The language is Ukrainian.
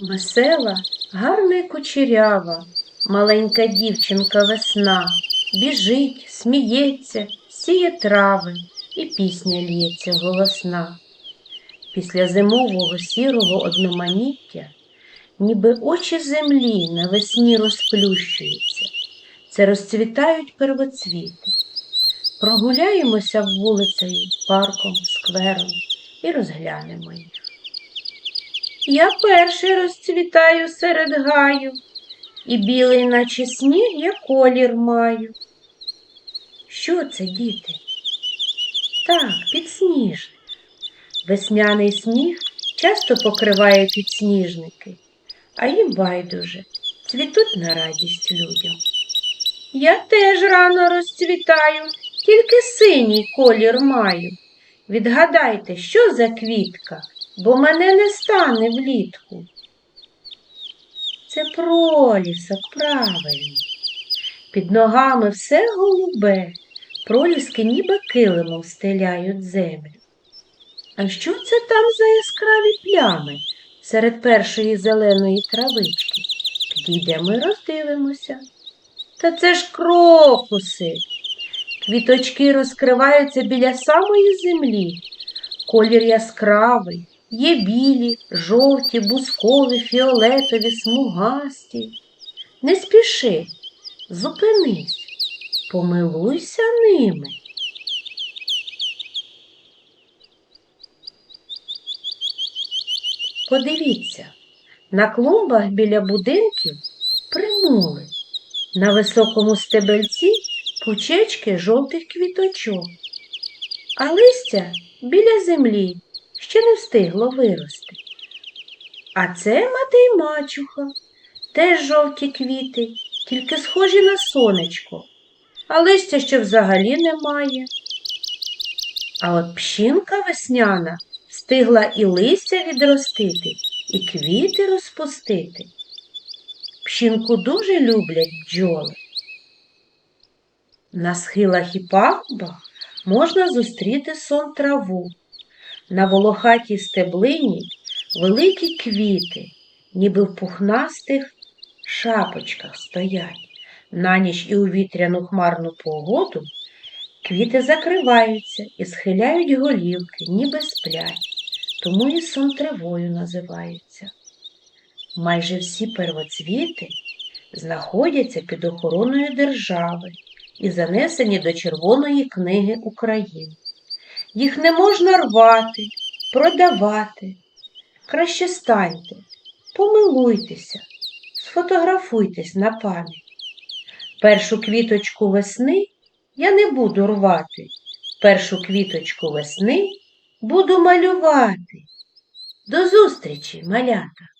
Весела, гарна й кучерява, маленька дівчинка весна, біжить, сміється, сіє трави, і пісня лється голосна. Після зимового сірого одноманіття, ніби очі землі навесні розплющуються, це розцвітають первоцвіти. Прогуляємося вулицею, парком, сквером і розглянемо їх. Я перший розцвітаю серед гаю, і білий, наче сніг, я колір маю. Що це, діти? Так, підсніжник. Весняний сніг часто покриває підсніжники, а їм байдуже, цвітуть на радість людям. Я теж рано розцвітаю, тільки синій колір маю. Відгадайте, що за квітка, бо мене не стане влітку. Це пролісок правильно. Під ногами все голубе, проліски ніби килимом стеляють землю. А що це там за яскраві плями серед першої зеленої травички? Підійдемо і роздивимося. Та це ж крокуси. Квіточки розкриваються біля самої землі. Колір яскравий, є білі, жовті, бускові, фіолетові, смугасті. Не спіши, зупинись, помилуйся ними. Подивіться, на клумбах біля будинків примули. На високому стебельці пучечки жовтих квіточок, а листя біля землі ще не встигло вирости. А це мати й мачуха, теж жовті квіти, тільки схожі на сонечко, а листя ще взагалі немає. А от пщінка весняна встигла і листя відростити, і квіти розпустити. Пщінку дуже люблять бджоли. На схилах і пагубах можна зустріти сон траву. На волохатій стеблині великі квіти, ніби в пухнастих шапочках стоять. На ніч і у вітряну хмарну погоду квіти закриваються і схиляють голівки, ніби сплять, тому і сон травою називаються. Майже всі первоцвіти знаходяться під охороною держави і занесені до Червоної книги України. Їх не можна рвати, продавати. Краще станьте, помилуйтеся, сфотографуйтесь на пам'ять. Першу квіточку весни я не буду рвати, першу квіточку весни буду малювати. До зустрічі, малята!